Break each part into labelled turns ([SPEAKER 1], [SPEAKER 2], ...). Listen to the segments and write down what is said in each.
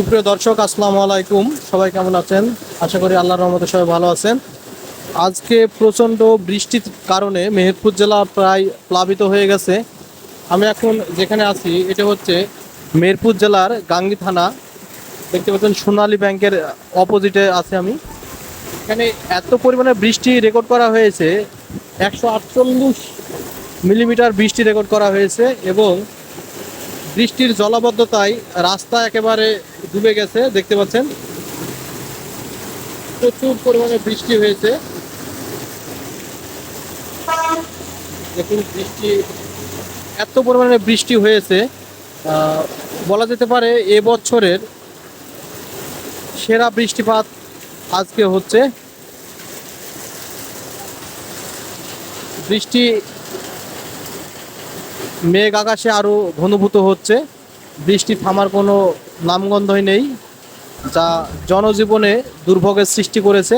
[SPEAKER 1] সুপ্রিয় দর্শক, আসসালামু আলাইকুম। সবাই কেমন আছেন? আশা করি আল্লাহর রহমতে সবাই ভালো আছেন। আজকে প্রচণ্ড বৃষ্টির কারণে মেহেরপুর জেলা প্রায় প্লাবিত হয়ে গেছে। আমি এখন যেখানে আছি, এটা হচ্ছে মেহেরপুর জেলার গাঙ্গি থানা। দেখতে পাচ্ছেন সোনালী ব্যাংকের অপোজিটে আছে আমি। এখানে এত পরিমাণে বৃষ্টি রেকর্ড করা হয়েছে। একশো আটচল্লিশ মিলিমিটার বৃষ্টি রেকর্ড করা হয়েছে এবং বৃষ্টির জলাবদ্ধতায় রাস্তা একেবারে ডুবে গেছে, দেখতে পাচ্ছেন। প্রচুর পরিমাণে বৃষ্টি হয়েছে। দেখুন, বৃষ্টি, এত পরিমাণে বৃষ্টি হয়েছে। বলা যেতে পারে এবছরের সেরা বৃষ্টিপাত আজকে হচ্ছে বৃষ্টি মেঘ আকাশে আরও ঘনীভূত হচ্ছে। বৃষ্টি থামার কোনো নামগন্ধই নেই, যা জনজীবনে দুর্ভোগের সৃষ্টি করেছে।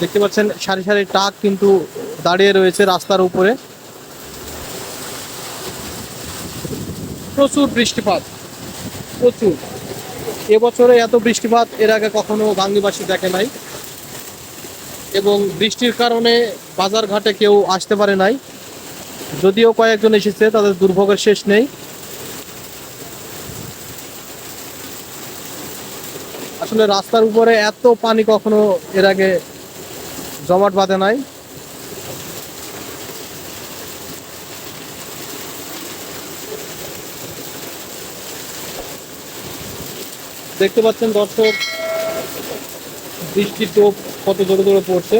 [SPEAKER 1] দেখতে পাচ্ছেন, সারি সারি ট্রাক কিন্তু দাঁড়িয়ে রয়েছে রাস্তার উপরে। প্রচুর বৃষ্টিপাত, প্রচুর। এবছরে এত বৃষ্টিপাত এর আগে কখনো গাঙ্গিবাসী দেখে নাই। এবং বৃষ্টির কারণে বাজার ঘাটে কেউ আসতে পারে নাই। যদিও কয়েকজন এসেছে, তাদের দুর্ভোগের শেষ নেই। আসলে রাস্তার উপরে এত পানি কখনো এর আগে জমাট বাঁধে নাই। দেখতে পাচ্ছেন দর্শক, বৃষ্টির টোপ কত জোরে জোরে পড়ছে।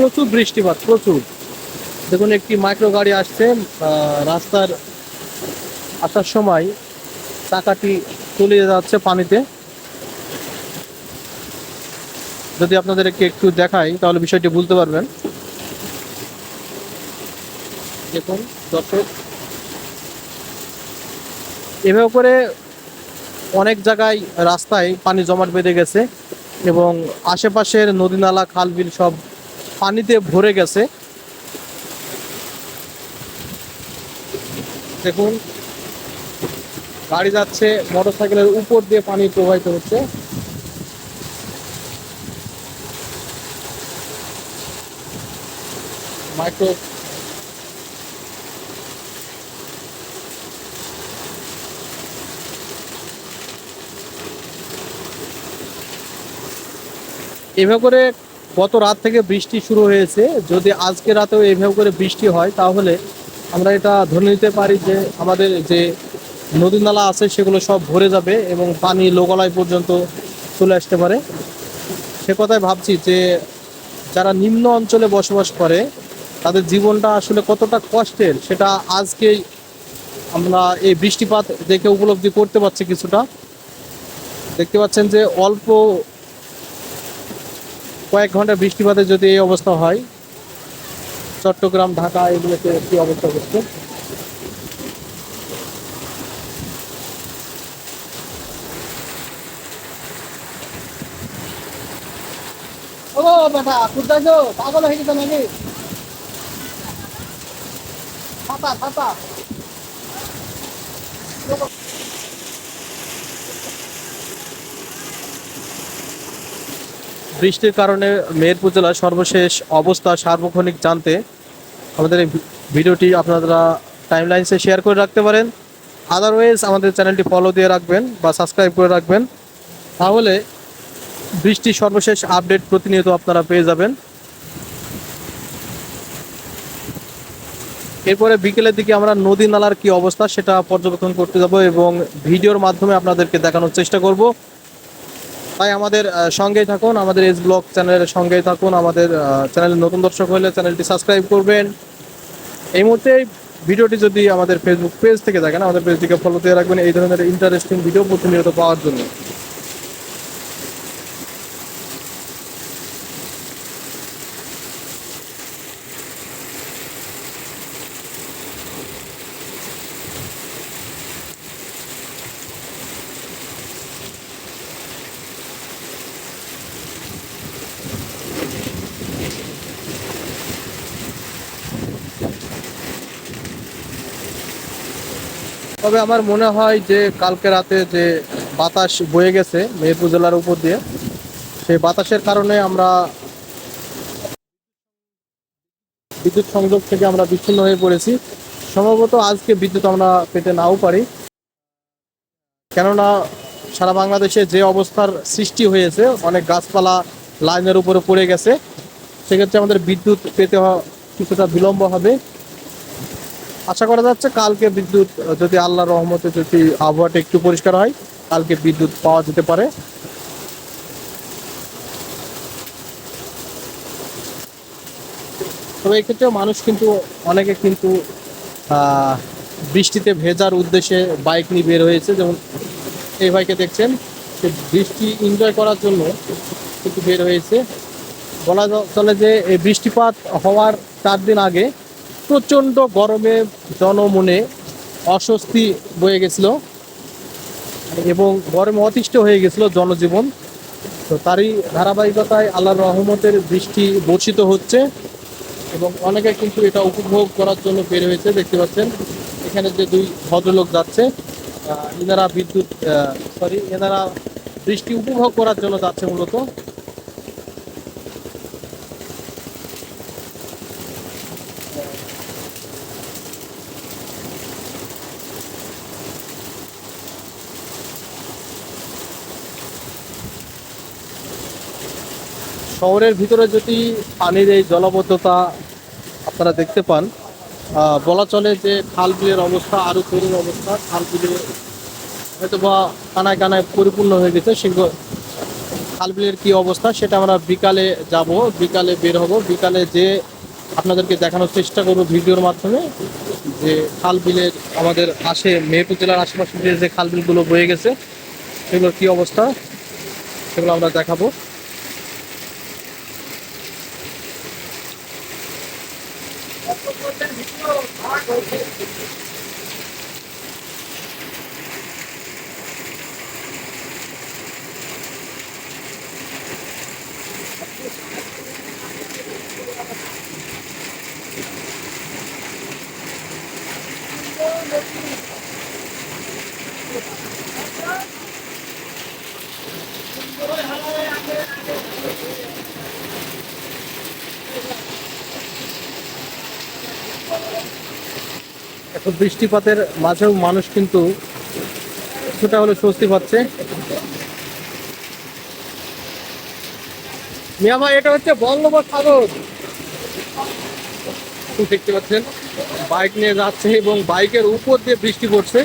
[SPEAKER 1] প্রচুর বৃষ্টিপাত, প্রচুর। দেখুন, একটি মাইক্রো গাড়ি আসছে রাস্তার আসার সময় চাকাটি তলিয়ে যাচ্ছে পানিতে। যদি আপনাদেরকে একটু দেখাই, তাহলে বিষয়টি বুঝতে পারবেন। দেখুন, দর্শক, এভাবে করে অনেক জায়গায় রাস্তায় পানি জমাট বেঁধে গেছে এবং আশেপাশের নদী নালা, খাল, বিল সব পানিতে ভরে গেছে। দেখুন, গাড়ি যাচ্ছে মোটর সাইকেলের উপর দিয়ে পানি প্রবাহিত হচ্ছে। মাইক্রো এভাবে করে গত রাত থেকে বৃষ্টি শুরু হয়েছে। যদি আজকে রাতেও এভাবে করে বৃষ্টি হয়, তাহলে আমরা এটা ধরে নিতে পারি যে আমাদের যে নদী নালা আছে, সেগুলো সব ভরে যাবে এবং পানি লোকালয় পর্যন্ত চলে আসতে পারে। সে কথাই ভাবছি যে যারা নিম্ন অঞ্চলে বসবাস করে, তাদের জীবনটা আসলে কতটা কষ্টের, সেটা আজকেই আমরা এই বৃষ্টিপাত দেখে উপলব্ধি করতে পারছি কিছুটা। দেখতে পাচ্ছেন যে অল্প কয়েক ঘণ্টা বৃষ্টিপাতে যদি এই অবস্থা হয়, চট্টগ্রাম, ঢাকা, এগুলোতে কি অবস্থা হচ্ছে? ও পাগল হয়ে গেছে নাকি? ছাতা। বৃষ্টির কারণে মেহেরপুর জেলার সর্বশেষ অবস্থা সার্বক্ষণিক জানতে আমাদের এই ভিডিওটি আপনারা টাইম লাইনসে শেয়ার করে রাখতে পারেন। আদারওয়াইজ আমাদের চ্যানেলটি ফলো দিয়ে রাখবেন বা সাবস্ক্রাইব করে রাখবেন। তাহলে বৃষ্টির সর্বশেষ আপডেট প্রতিনিয়ত আপনারা পেয়ে যাবেন। এরপরে বিকেলের দিকে আমরা নদী নালার কি অবস্থা সেটা পর্যবেক্ষণ করতে যাব এবং ভিডিওর মাধ্যমে আপনাদেরকে দেখানোর চেষ্টা করব। তাই আমাদের সঙ্গেই থাকুন, আমাদের এস ব্লগ চ্যানেলের সঙ্গেই থাকুন, আমাদের চ্যানেলের নতুন দর্শক হলে চ্যানেলটি সাবস্ক্রাইব করবেন। এই মুহূর্তে ভিডিওটি যদি আমাদের ফেসবুক পেজ থেকে দেখেন, আমাদের পেজটিকে ফলো দিয়ে রাখবেন, এই ধরনের ইন্টারেস্টিং ভিডিও প্রতিনিয়ত পাওয়ার জন্য। তবে আমার মনে হয় যে কালকে রাতে যে বাতাস বয়ে গেছে মেহেরপুর জেলার উপর দিয়ে, সেই বাতাসের কারণে আমরা বিদ্যুৎ সংযোগ থেকে আমরা বিচ্ছিন্ন হয়ে পড়েছি। সম্ভবত আজকে বিদ্যুৎ আমরা পেতে নাও পারি। কেননা সারা বাংলাদেশে যে অবস্থার সৃষ্টি হয়েছে, অনেক গাছপালা লাইনের উপরে পড়ে গেছে, সেক্ষেত্রে আমাদের বিদ্যুৎ পেতে কিছুটা বিলম্ব হবে। আশা করা যাচ্ছে কালকে বিদ্যুৎ, যদি আল্লাহর রহমতে যদি আবহাওয়াটা একটু পরিষ্কার হয়, কালকে বিদ্যুৎ পাওয়া যেতে পারে। তবে এক্ষেত্রে মানুষ কিন্তু, অনেকে কিন্তু বৃষ্টিতে ভেজার উদ্দেশ্যে বাইক নিয়ে বের হয়েছে। যেমন এই ভাইকে দেখছেন, সে বৃষ্টি এনজয় করার জন্য কিন্তু বের হয়েছে। বলা চলে যে এই বৃষ্টিপাত হওয়ার চার দিন আগে প্রচণ্ড গরমে জনমনে অস্বস্তি বয়ে গেছিল এবং গরমে অতিষ্ঠ হয়ে গেছিল জনজীবন। তো তারই ধারাবাহিকতায় আল্লাহর রহমতের বৃষ্টি বর্ষিত হচ্ছে এবং অনেকে কিন্তু এটা উপভোগ করার জন্য বের হয়েছে, দেখতে পাচ্ছেন। এখানে যে দুই ভদ্রলোক যাচ্ছে এনারা বিদ্যুৎ সরি এনারা বৃষ্টি উপভোগ করার জন্য যাচ্ছে মূলত। শহরের ভিতরে যদি পানির এই জলবদ্ধতা আপনারা দেখতে পান বলা চলে যে খাল বিলের অবস্থা আরও করুণ অবস্থা, খাল বিলে হয়তো বা কানায় কানায় পরিপূর্ণ হয়ে গেছে। সেগুলো খাল বিলের কী অবস্থা সেটা আমরা বিকালে যাব, বিকালে বের হব। বিকালে যে আপনাদেরকে দেখানোর চেষ্টা করব ভিডিওর মাধ্যমে, যে খাল বিলের আমাদের আশে মেহেরপুর জেলার আশেপাশে যে খাল বিলগুলো বয়ে গেছে, সেগুলোর কী অবস্থা, সেগুলো আমরা দেখাবো। এত বৃষ্টিপাতের মাঝেও মানুষ কিন্তু কিছুটা হলে স্বস্তি পাচ্ছে। মিয়া ভাই, এটা হচ্ছে বঙ্গোপসাগর দেখতে পাচ্ছেন, বাইক নিয়ে যাচ্ছে এবং বাইকের উপর দিয়ে বৃষ্টি পড়ছে।